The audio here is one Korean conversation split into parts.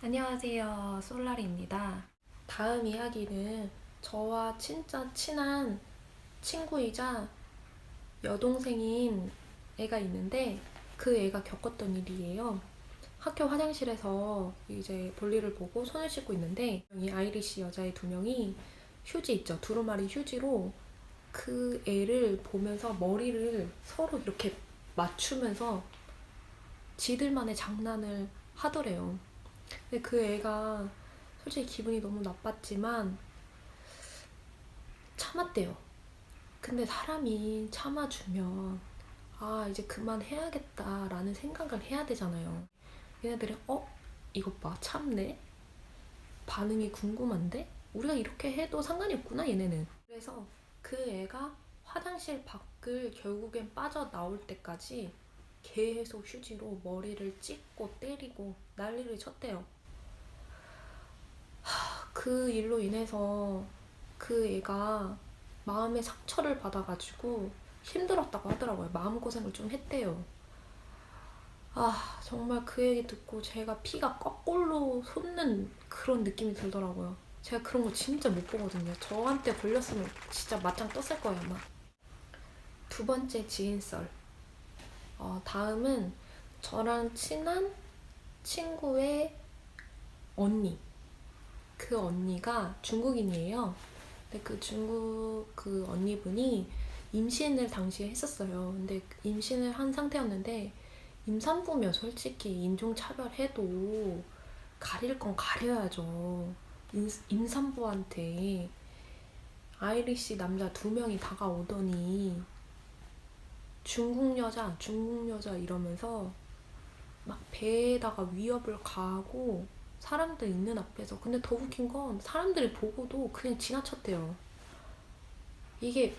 안녕하세요. 솔라리입니다. 다음 이야기는 저와 진짜 친한 친구이자 여동생인 애가 있는데 그 애가 겪었던 일이에요. 학교 화장실에서 이제 볼일을 보고 손을 씻고 있는데 이 아이리시 여자애 두 명이 휴지 있죠. 두루마리 휴지로 그 애를 보면서 머리를 서로 이렇게 맞추면서 지들만의 장난을 하더래요. 근데 그 애가 솔직히 기분이 너무 나빴지만 참았대요. 근데 사람이 참아주면 아 이제 그만해야겠다라는 생각을 해야 되잖아요. 얘네들이 어 이것 봐 참네 반응이 궁금한데 우리가 이렇게 해도 상관이 없구나 얘네는. 그래서 그 애가 화장실 밖을 결국엔 빠져 나올 때까지 계속 휴지로 머리를 찢고 때리고 난리를 쳤대요. 하, 그 일로 인해서 그 애가 마음의 상처를 받아가지고 힘들었다고 하더라고요. 마음고생을 좀 했대요. 아, 정말 그 얘기 듣고 제가 피가 거꾸로 솟는 그런 느낌이 들더라고요. 제가 그런 거 진짜 못 보거든요. 저한테 걸렸으면 진짜 맞짱 떴을 거예요, 아마. 두 번째 지인썰. 어, 다음은 저랑 친한 친구의 언니. 그 언니가 중국인이에요. 근데 그 중국 그 언니분이 임신을 당시에 했었어요. 근데 임신을 한 상태였는데 임산부면 솔직히 인종차별해도 가릴 건 가려야죠. 임, 임산부한테 아이리시 남자 두 명이 다가오더니 중국 여자, 중국 여자 이러면서 막 배에다가 위협을 가하고 사람들 있는 앞에서 근데 더 웃긴 건 사람들이 보고도 그냥 지나쳤대요. 이게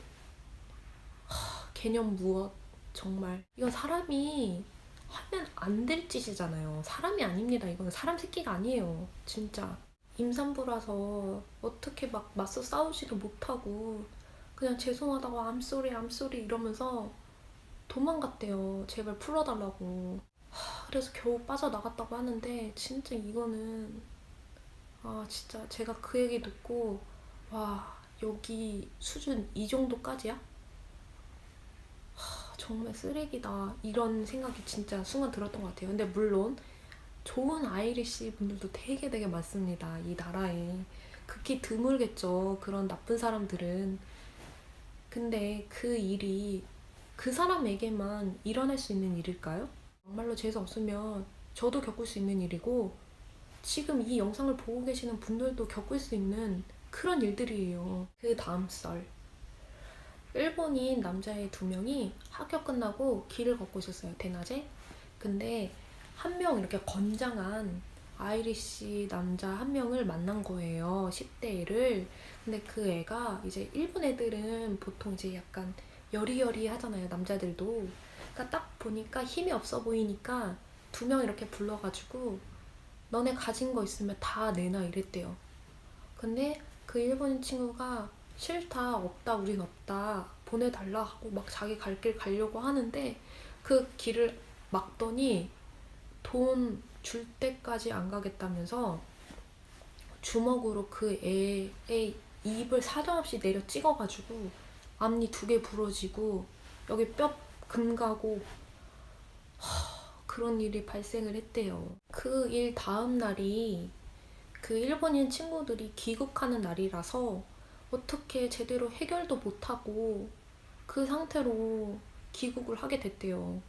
하, 개념 무엇 정말 이건 사람이 하면 안 될 짓이잖아요. 사람이 아닙니다. 이거는 사람 새끼가 아니에요. 진짜 임산부라서 어떻게 막 맞서 싸우지도 못하고 그냥 죄송하다고 암쏘리 암쏘리 이러면서 도망갔대요. 제발 풀어달라고. 하, 그래서 겨우 빠져나갔다고 하는데 진짜 이거는 아 진짜 제가 그 얘기 듣고 와 여기 수준 이 정도까지야? 하, 정말 쓰레기다 이런 생각이 진짜 순간 들었던 것 같아요. 근데 물론 좋은 아이리시 분들도 되게 되게 많습니다. 이 나라에 극히 드물겠죠. 그런 나쁜 사람들은. 근데 그 일이 그 사람에게만 일어날 수 있는 일일까요? 정말로 재수 없으면 저도 겪을 수 있는 일이고 지금 이 영상을 보고 계시는 분들도 겪을 수 있는 그런 일들이에요. 그 다음 썰. 일본인 남자애 두 명이 학교 끝나고 길을 걷고 있었어요. 대낮에. 근데 한 명 이렇게 건장한 아이리시 남자 한 명을 만난 거예요. 10대를. 근데 그 애가 이제 일본 애들은 보통 이제 약간 여리여리 하잖아요. 남자들도. 그러니까 딱 보니까 힘이 없어 보이니까 두 명 이렇게 불러가지고 너네 가진 거 있으면 다 내놔 이랬대요. 근데 그 일본인 친구가 싫다, 없다, 우린 없다, 보내달라 하고 막 자기 갈 길 가려고 하는데 그 길을 막더니 돈 줄 때까지 안 가겠다면서 주먹으로 그 애의 입을 사정없이 내려 찍어가지고 앞니 두 개 부러지고 여기 뼈 금 가고 하, 그런 일이 발생을 했대요. 그 일 다음 날이 그 일본인 친구들이 귀국하는 날이라서 어떻게 제대로 해결도 못하고 그 상태로 귀국을 하게 됐대요.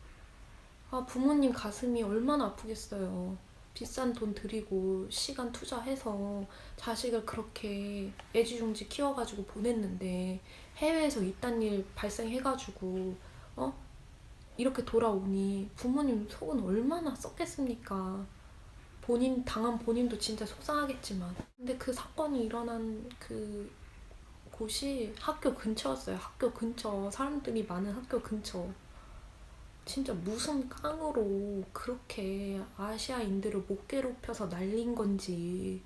아, 부모님 가슴이 얼마나 아프겠어요. 비싼 돈 들이고 시간 투자해서 자식을 그렇게 애지중지 키워가지고 보냈는데 해외에서 이딴 일 발생해가지고 어 이렇게 돌아오니 부모님 속은 얼마나 썩겠습니까? 본인 당한 본인도 진짜 속상하겠지만 근데 그 사건이 일어난 그 곳이 학교 근처였어요. 학교 근처 사람들이 많은 학교 근처. 진짜 무슨 깡으로 그렇게 아시아인들을 못 괴롭혀서 날린 건지.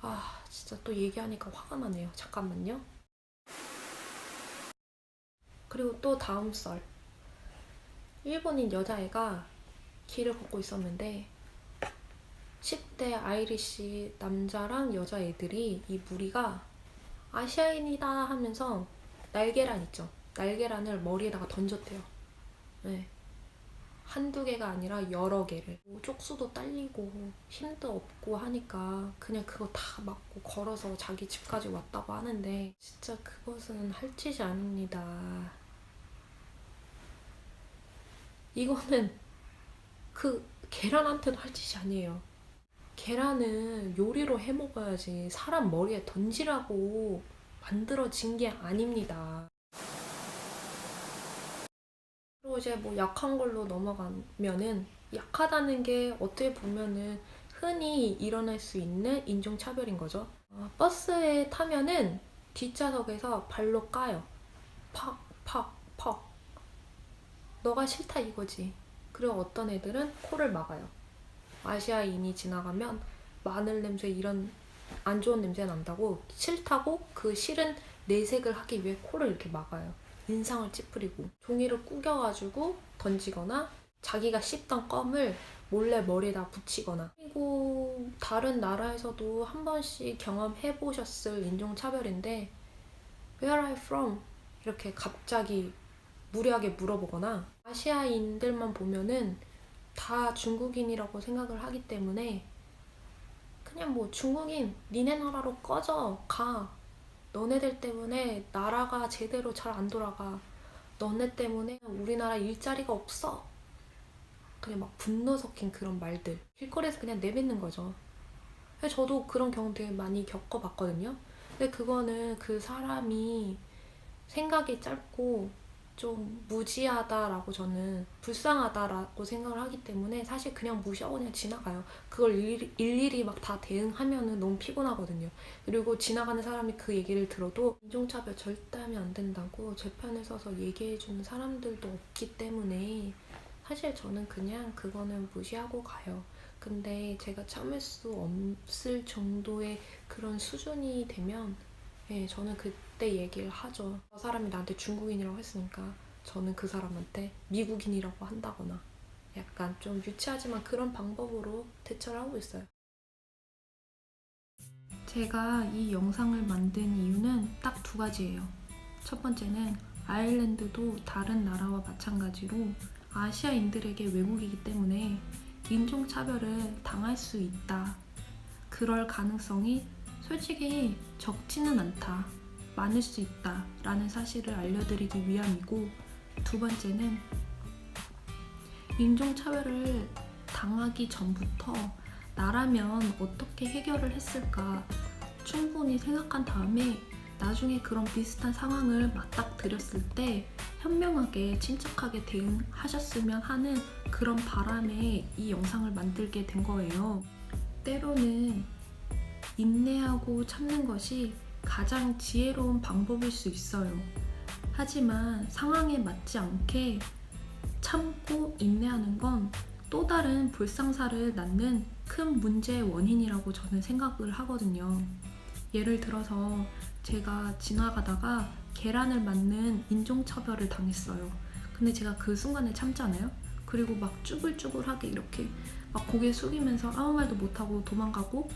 아, 진짜 또 얘기하니까 화가 나네요. 잠깐만요. 그리고 또 다음 썰. 일본인 여자애가 길을 걷고 있었는데 10, 그때 아이리시 남자랑 여자 애들이 이 무리가 아시아인이다 하면서 날계란 있죠. 날계란을 머리에다가 던졌대요. 네. 한두 개가 아니라 여러 개를. 뭐 쪽수도 딸리고 힘도 없고 하니까 그냥 그거 다 맞고 걸어서 자기 집까지 왔다고 하는데 진짜 그것은 할 짓이 아닙니다. 이거는 그 계란한테도 할 짓이 아니에요. 계란은 요리로 해 먹어야지 사람 머리에 던지라고 만들어진 게 아닙니다. 그리고 이제 뭐 약한 걸로 넘어가면은 약하다는 게 어떻게 보면은 흔히 일어날 수 있는 인종차별인 거죠. 어, 버스에 타면은 뒷좌석에서 발로 까요. 팍, 팍, 팍. 너가 싫다 이거지. 그리고 어떤 애들은 코를 막아요. 아시아인이 지나가면 마늘 냄새 이런 안 좋은 냄새 난다고 싫다고 그 싫은 내색을 하기 위해 코를 이렇게 막아요. 인상을 찌푸리고 종이를 구겨가지고 던지거나 자기가 씹던 껌을 몰래 머리에다 붙이거나 그리고 다른 나라에서도 한 번씩 경험해 보셨을 인종차별인데 Where are you from? 이렇게 갑자기 무례하게 물어보거나 아시아인들만 보면은 다 중국인이라고 생각을 하기 때문에 그냥 뭐 중국인 니네 나라로 꺼져 가. 너네들 때문에 나라가 제대로 잘 안 돌아가. 너네 때문에 우리나라 일자리가 없어. 그냥 막 분노 섞인 그런 말들. 길거리에서 그냥 내뱉는 거죠. 저도 그런 경험 되게 많이 겪어봤거든요. 근데 그거는 그 사람이 생각이 짧고 좀 무지하다라고 저는 불쌍하다라고 생각을 하기 때문에 사실 그냥 무시하고 그냥 지나가요. 그걸 일일이, 막 다 대응하면은 너무 피곤하거든요. 그리고 지나가는 사람이 그 얘기를 들어도 인종차별 절대 하면 안 된다고 제 편에 서서 얘기해주는 사람들도 없기 때문에 사실 저는 그냥 그거는 무시하고 가요. 근데 제가 참을 수 없을 정도의 그런 수준이 되면 예, 저는 그때 얘기를 하죠. 저 사람이 나한테 중국인이라고 했으니까 저는 그 사람한테 미국인이라고 한다거나 약간 좀 유치하지만 그런 방법으로 대처를 하고 있어요. 제가 이 영상을 만든 이유는 딱 두 가지예요. 첫 번째는 아일랜드도 다른 나라와 마찬가지로 아시아인들에게 외국이기 때문에 인종차별을 당할 수 있다. 그럴 가능성이 솔직히 적지는 않다. 많을 수 있다. 라는 사실을 알려드리기 위함이고, 두 번째는 인종차별을 당하기 전부터 나라면 어떻게 해결을 했을까 충분히 생각한 다음에 나중에 그런 비슷한 상황을 맞닥뜨렸을 때 현명하게 침착하게 대응하셨으면 하는 그런 바람에 이 영상을 만들게 된 거예요. 때로는 인내하고 참는 것이 가장 지혜로운 방법일 수 있어요. 하지만 상황에 맞지 않게 참고 인내하는 건 또 다른 불상사를 낳는 큰 문제의 원인이라고 저는 생각을 하거든요. 예를 들어서 제가 지나가다가 계란을 맞는 인종차별을 당했어요. 근데 제가 그 순간에 참잖아요. 그리고 막 쭈글쭈글하게 이렇게 막 고개 숙이면서 아무 말도 못하고 도망가고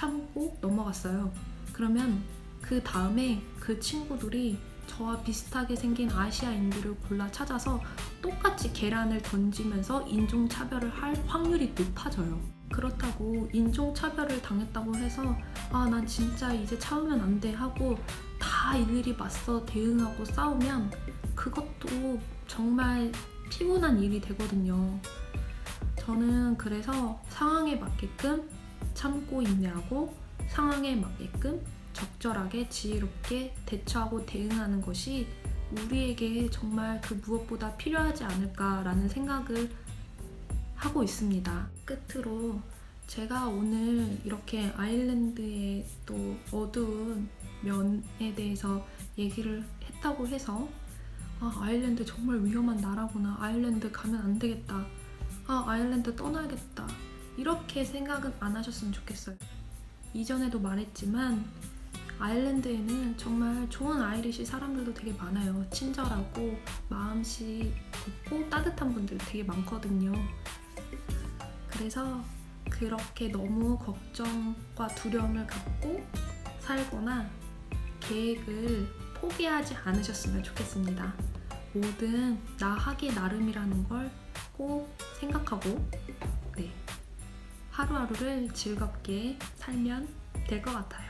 참고 넘어갔어요. 그러면 그 다음에 그 친구들이 저와 비슷하게 생긴 아시아인들을 골라 찾아서 똑같이 계란을 던지면서 인종차별을 할 확률이 높아져요. 그렇다고 인종차별을 당했다고 해서 아, 난 진짜 이제 참으면 안 돼 하고 다 일일이 맞서 대응하고 싸우면 그것도 정말 피곤한 일이 되거든요. 저는 그래서 상황에 맞게끔 참고 인내하고 상황에 맞게끔 적절하게 지혜롭게 대처하고 대응하는 것이 우리에게 정말 그 무엇보다 필요하지 않을까라는 생각을 하고 있습니다. 끝으로 제가 오늘 이렇게 아일랜드의 또 어두운 면에 대해서 얘기를 했다고 해서 아, 아일랜드 정말 위험한 나라구나. 아일랜드 가면 안 되겠다. 아, 아일랜드 떠나야겠다. 이렇게 생각은 안 하셨으면 좋겠어요. 이전에도 말했지만 아일랜드에는 정말 좋은 아이리시 사람들도 되게 많아요. 친절하고 마음씨 깊고 따뜻한 분들 되게 많거든요. 그래서 그렇게 너무 걱정과 두려움을 갖고 살거나 계획을 포기하지 않으셨으면 좋겠습니다. 뭐든 나 하기 나름이라는 걸 꼭 생각하고 하루하루를 즐겁게 살면 될 것 같아요.